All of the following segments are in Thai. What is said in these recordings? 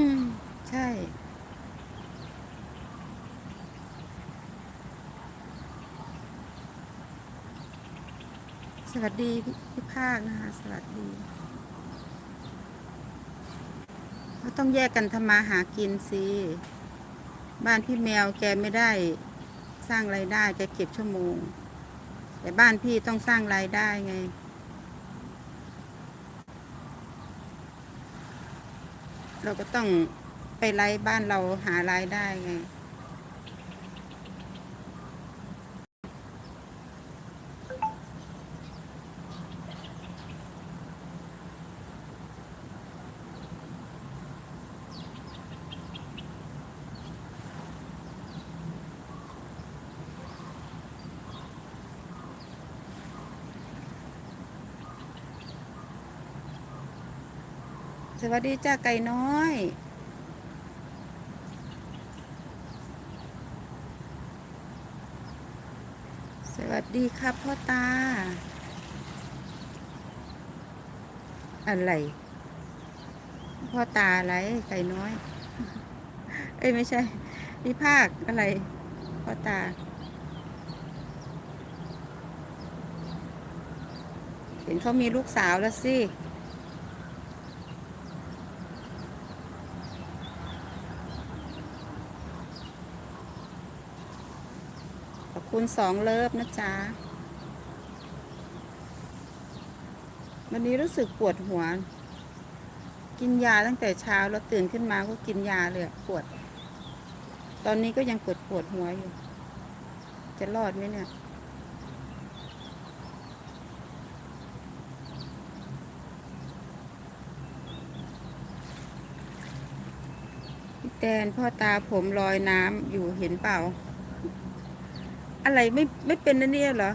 อืม ใช่ สวัสดีพี่ภาคนะคะ สวัสดีก็ต้องแยกกันทำมาหากินสิ บ้านพี่แมวแกไม่ได้สร้างไรายได้ แกเก็บชั่วโมง แต่บ้านพี่ต้องสร้างรายได้ไง เราก็ต้องไปไล่บ้านเราหารายได้ไง สวัสดีจ้าไก่น้อย สวัสดีครับพ่อตา อะไร พ่อตาอะไรไก่น้อย เอ้ยไม่ใช่พี่ภาคอะไร พ่อตา เห็นเขามีลูกสาวแล้วสิ ขอบคุณสองเลิฟนะจ๊ะ วันนี้รู้สึกปวดหัว กินยาตั้งแต่เช้าแล้วตื่นขึ้นมาก็กินยาเลยปวด ตอนนี้ก็ยังปวดปวดหัวอยู่ จะรอดไหมเนี่ยแตนพ่อตาผมลอยน้ำอยู่เห็นเปล่า อะไรไม่ไม่เป็นนั่นเนี่ยเหรอ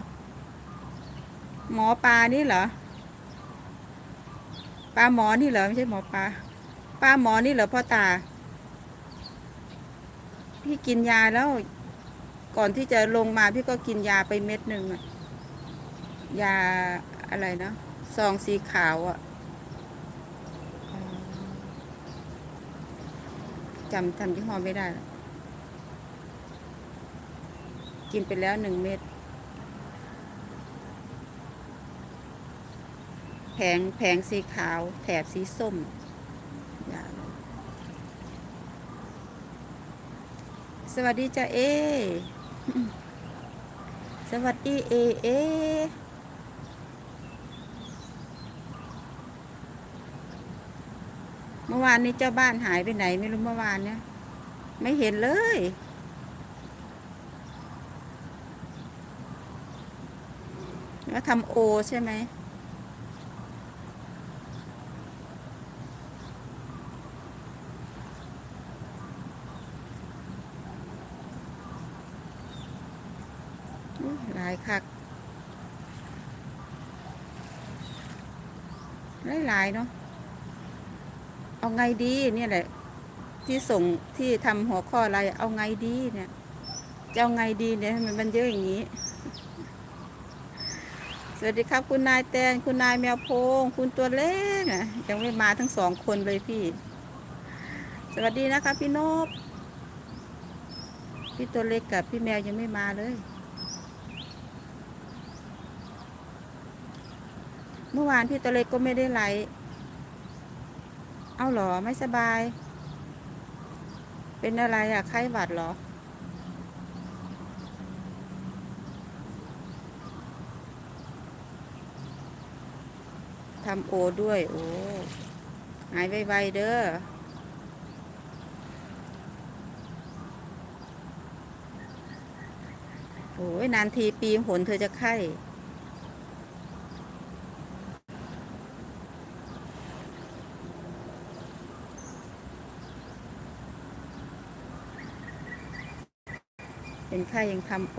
หมอปลานี่เหรอปลาหมอนี่เหรอไม่ใช่หมอปลาปลาหมอนี่เหรอพ่อตา พี่กินยาแล้ว ก่อนที่จะลงมาพี่ก็กินยาไปเม็ดหนึ่งอะยาอะไรนะซองสีขาวอะจำจำยี่ห้อไม่ได้ละ กินไปแล้วหนึ่งเม็ดแผงแผงสีขาว แถบสีส้มสวัสดีจ้าเอ สวัสดีเอเอเมื่อวานนี้เจ้าบ้านหายไปไหนไม่รู้เมื่อวานเนี่ย ไม่เห็นเลย แล้วทำโอใช่ไหมหลายคักหลายหลายๆเนาะเอาไงดีเนี่ยแหละ ที่ส่งที่ทำหัวข้ออะไรเอาไงดีเนี่ยจะเอาไงดีเนี่ยมันเยอะอย่างนี้ วัสดีครับ คุณนายแตนคุณนายแมวโพง คุณตัวเล็กอะยังไม่มาทั้งสองคนเลยพี่ สวัสดีนะคะพี่นบพี่ตัวเล็กกับพี่แมวยังไม่มาเลย เมื่อวานพี่ตัวเล็กก็ไม่ได้ไลฟ์เอาหรอไม่สบาย เป็นอะไรอะไข้หวัดเหรอ ทำโอด้วย โอ้หายไวๆเด้อโอ้ยนานทีปีหนเธอจะไข้เป็นไข้ยังทำโอ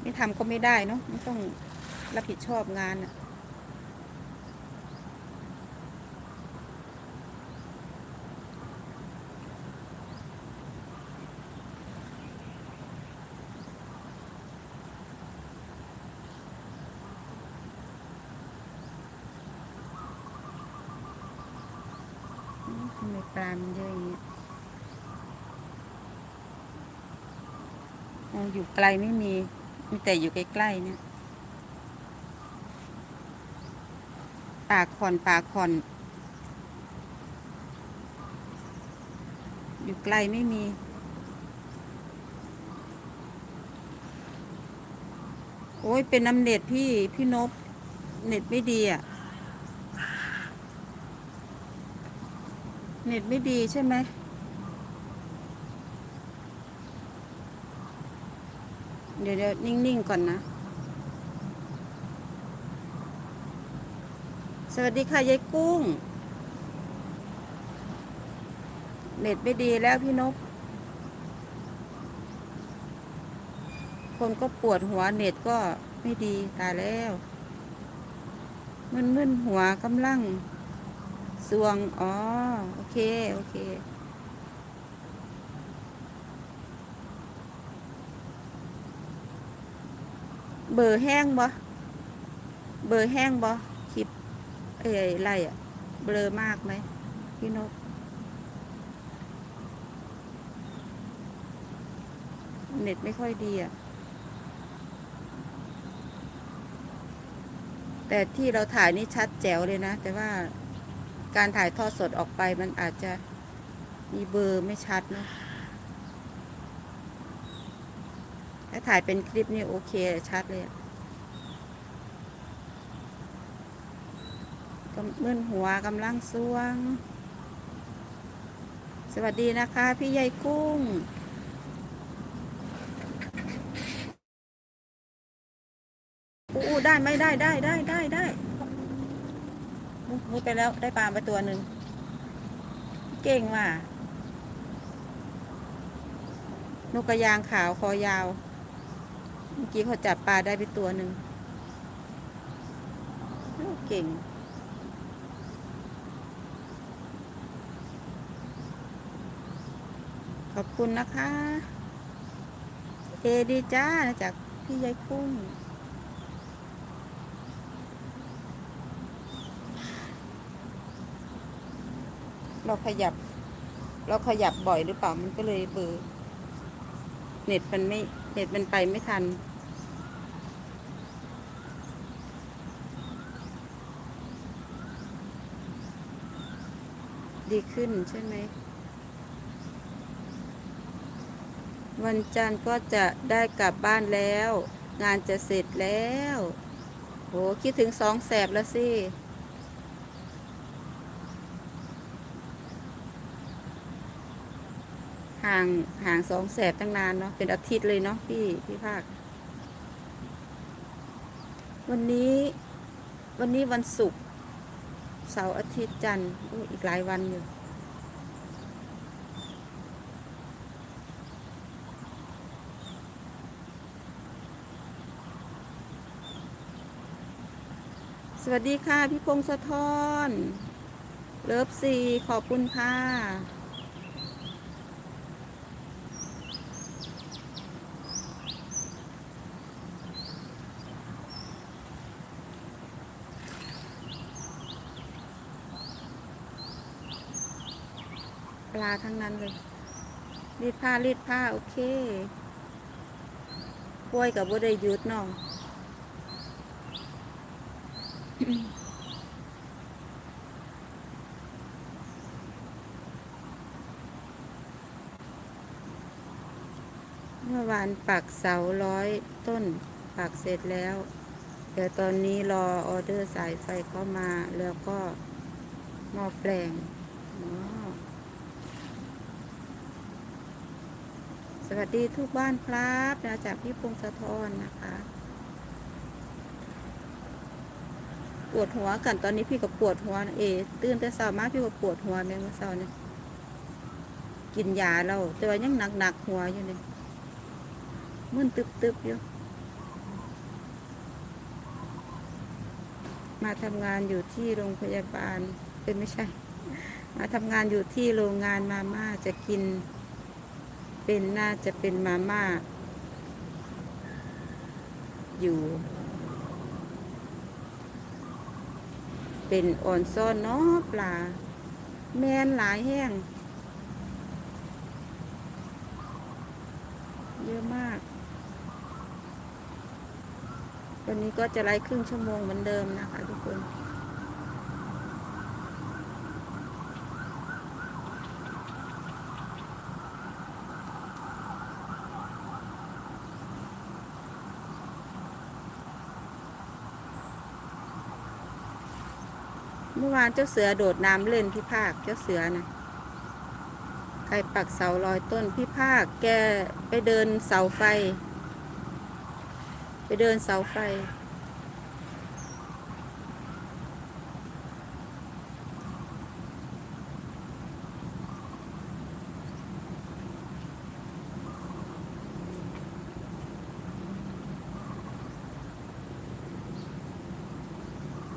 ไม่ทำก็ไม่ได้เนาะไม่ต้องรับผิดชอบงานอะทำไมมันเยอะอย่างเงี้ยอ๋ออยู่ไกลไม่มีมีแต่อยู่ใกล้ๆเนี่ยปากคอนปากคอน อยู่ไกลไม่มีโอ้ยเป็นน้ำเน็ตพี่พี่นบเน็ตไม่ดีอะ เน็ตไม่ดีใช่ไหมเดี๋ยวเดี๋ยวนิ่ง ๆ ก่อนนะ สวัสดีค่ะยายกุ้ง เน็ตไม่ดีแล้วพี่นก คนก็ปวดหัวเน็ตก็ไม่ดีตายแล้วมึนมึนๆหัวกำลัง สวง อ๋อ โอเค โอเค เบอร์แห้งบ่เบอร์แห้งบ่คลิป เอ้ยไรอะเบลอมากไหมพี่นกเน็ตไม่ค่อยดีอะแต่ที่เราถ่ายนี่ชัดแจ๋วเลยนะ แต่ว่า การถ่ายทอดสดออกไปมันอาจจะมีเบอร์ไม่ชัดเนอะถ้าถ่ายเป็นคลิปนี่โอเคชัดเลยก็มึนหัวกำลังสวง สวัสดีนะคะ พี่ใยกุ้งอู้ได้ไหมได้ได้ได้ได้ได้ มุดไปแล้วได้ปลามาตัวหนึ่ง เก่งว่ะนกกระยางขาวคอยาว เมื่อกี้เขาจับปลาได้ไปตัวหนึ่ง เก่งขอบคุณนะคะ เอดีจ้าจากพี่ยายกุ้ง เราขยับ เราขยับบ่อยหรือเปล่ามันก็เลยเบอร์เน็ตมันไม่เน็ตมันไปไม่ทัน ดีขึ้นใช่ไหม วันจันทร์ก็จะได้กลับบ้านแล้ว งานจะเสร็จแล้วโหคิดถึงสองแสบแล้วสิ ห่างห่างสองแสบตั้งนานเนาะเป็นอาทิตย์เลยเนาะพี่พี่ภาค วันนี้ วันนี้วันศุกร์เสาร์อาทิตย์จันทร์อุ๊ยอีกหลายวันอยู่สวัสดีค่ะ พี่พงศธรเลิฟซีขอบคุณค่ะ ลาทั้งนั้นเลยรีดผ้ารีดผ้า โอเคป่วยกับบ่ได้ยุดน้องเมื่อวานปักเสาร้อยต้น ปักเสร็จแล้ว เดี๋ยวตอนนี้รอออเดอร์สายไฟเข้ามาแล้วก็หม้อแปลงอ๋อ สวัสดีทุกบ้านครับนะจากพี่พงศธรนะคะ ปวดหัวกันตอนนี้พี่ก็ปวดหัวนะเอ ตื่นแต่เช้ามาพี่ก็ปวดหัวแม่เมื่อเช้าเนี่ยกินยาแล้วแต่ว่ายังหนักๆหัวอยู่เนี่ยมึนตึบๆอยู่ มาทำงานอยู่ที่โรงพยาบาลเป็นไม่ใช่ มาทำงานอยู่ที่โรงงานมาม่าจะกิน เป็นน่าจะเป็นมาม่า อยู่ เป็นอ่อนซ้อนเนาะปลา แมนหลายแห้ง เยอะมาก วันนี้ก็จะไล่ครึ่งชั่วโมงเหมือนเดิมนะคะทุกคน เมื่อวานเจ้าเสือโดดน้ำเล่นพี่ภาคเจ้าเสือนะใครปักเสาลอยต้นพี่ภาคแกไปเดินเสาไฟ ไปเดินเสาไฟ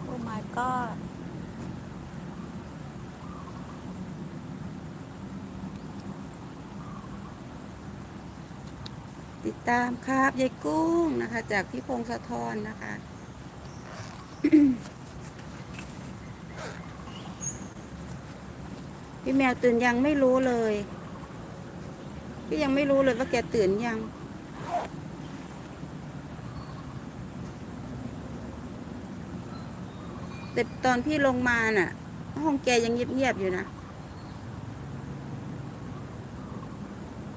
โอ้ my god ติดตามครับยายกุ้งนะคะ จากพี่พงศธรนะคะพี่แมวตื่นยังไม่รู้เลยพี่ยังไม่รู้เลยว่าแกตื่นยัง แต่ตอนพี่ลงมาน่ะ ห้องแกยังเงียบๆอยู่นะ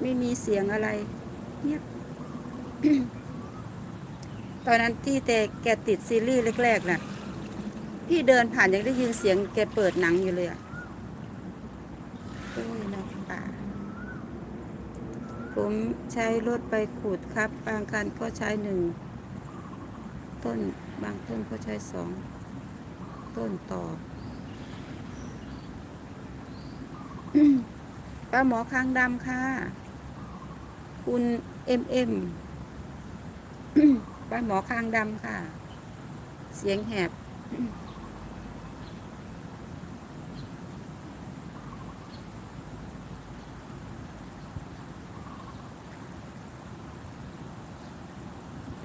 ไม่มีเสียงอะไร เงียบ ตอนนั้นที่แต่แกติดซีรีส์แรกๆน่ะพี่เดินผ่านยังได้ยินเสียงแกเปิดหนังอยู่เลยอะโอ้ยนกป่า ผมใช้รถไปขูดครับ บางคันก็ใช้หนึ่งต้น บางต้นก็ใช้สองต้นต่อป้าหมอคางดำค่ะ คุณเอ็มเอ็ม ป้าหมอคางดำค่ะ เสียงแหบ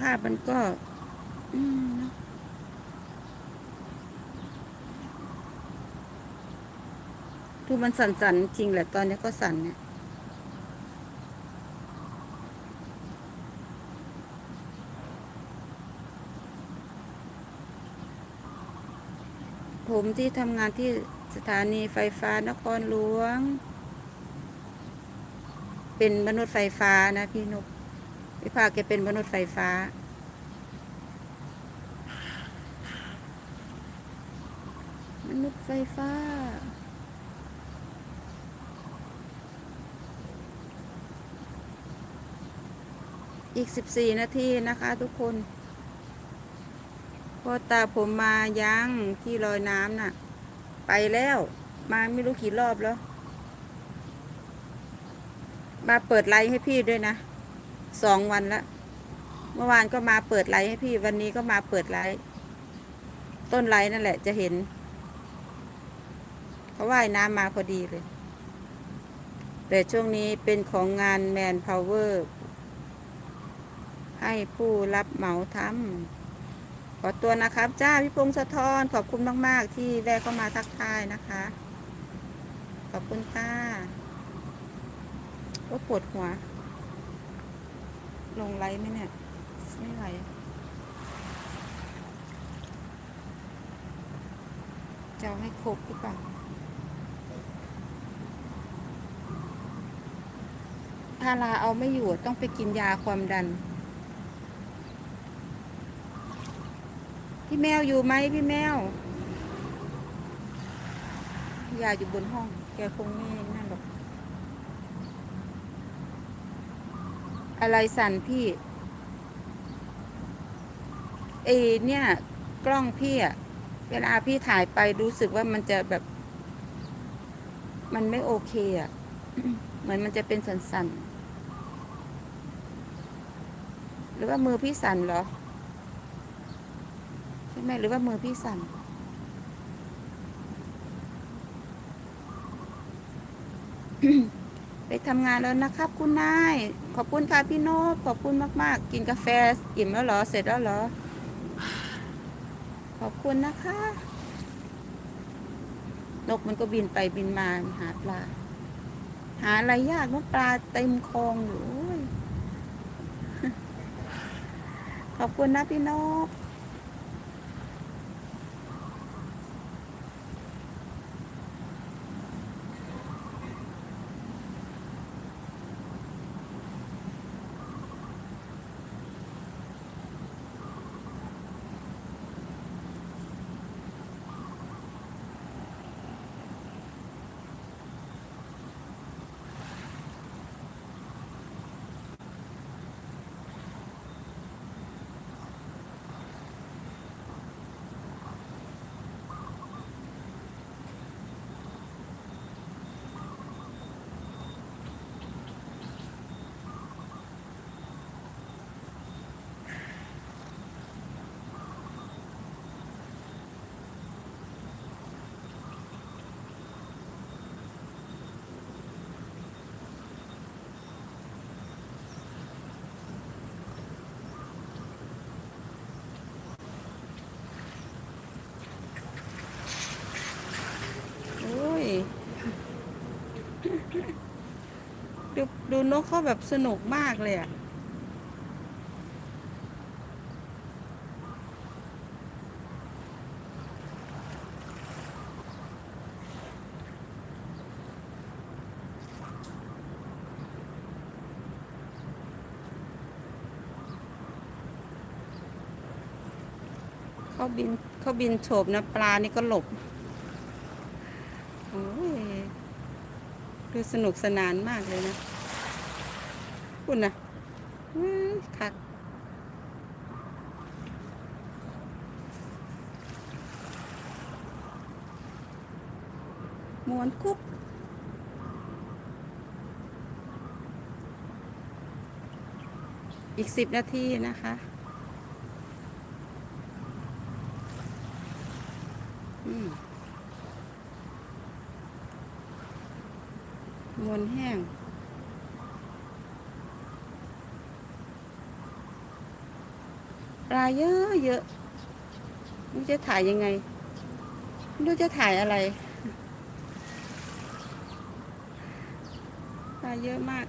ภาพมันก็อืมเนอะดูมันสั่นๆ จริงแหละ ตอนนี้ก็สั่นเนี่ย ผมที่ทำงานที่สถานีไฟฟ้านครหลวง เป็นมนุษย์ไฟฟ้านะพี่นกพี่ภาคแกเป็นมนุษย์ไฟฟ้า มนุษย์ไฟฟ้า อีกสิบสี่นาทีนะคะทุกคน พ่อตาผมมายังที่ลอยน้ำน่ะ ไปแล้ว มาไม่รู้กี่รอบแล้ว มาเปิดไลฟ์ให้พี่ด้วยนะสองวันละเมื่อวานก็มาเปิดไลฟ์ให้พี่ วันนี้ก็มาเปิดไลฟ์ต้นไลฟ์นั่นแหละจะเห็นเขาว่ายน้ำมาพอดีเลย แต่ช่วงนี้เป็นของงานแมนพาวเวอร์ให้ผู้รับเหมาทำ ขอตัวนะครับ จ้าพี่พงศธรขอบคุณมาก ๆ ที่แวะเข้ามาทักทายนะคะ ขอบคุณค่ะก็ปวดหัว ลงไลฟ์ไหมเนี่ย ไม่ไหวจะให้ครบหรือเปล่าพาราเอาไม่อยู่ต้องไปกินยาความดัน พี่แมวอยู่ไหมพี่แมวยาอยู่บนห้อง แกคงไม่นั่นหรอก อะไรสั่นพี่เอเนี่ย กล้องพี่อะเวลาพี่ถ่ายไปรู้สึกว่ามันจะแบบ มันไม่โอเคอะเหมือนมันจะเป็นสันส่นๆ หรือว่ามือพี่สั่นเหรอ ช่ไหมหรือว่ามือพี่สั่นไปทำงานแล้วนะครับ คุณนาย ขอบคุณค่ะพี่โนบขอบคุณมาก ๆ กินกาแฟอิ่มแล้วเหรอ เสร็จแล้วเหรอ ขอบคุณนะคะ นกมันก็บินไปบินมาหาปลา หาอะไรยากเมื่อปลาเต็มคลองอยู่โอ้ยขอบคุณนะพี่นก โอ้ย ดูนกเขาแบบสนุกมากเลยอะเขาบินเขาบินโฉบนะปลานี่ก็หลบโอ้ยดูสนุกสนานมากเลยนะ คุณนะอื้อคักมวนคุบอีกสิบนาทีนะคะ อืมมวนแห้ง ป ลาเยอะเยอะไม่จะถ่ายยังไงไม่รู้จะถ่ายอะไรปลาเยอะมาก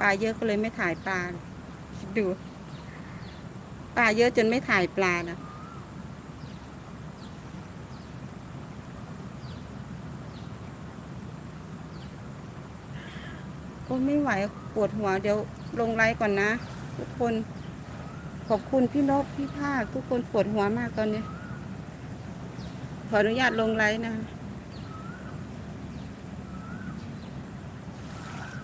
ปลาเยอะก็เลยไม่ถ่ายปลาคิดดู ปลาเยอะจนไม่ถ่ายปลานะ ไม่ไหวปวดหัวเดี๋ยวลงไลฟ์ก่อนนะ ทุกคนขอบคุณพี่นกพี่ภาคทุกคนปวดหัวมากตอนนี้ ขออนุญาตลงไลฟ์นะ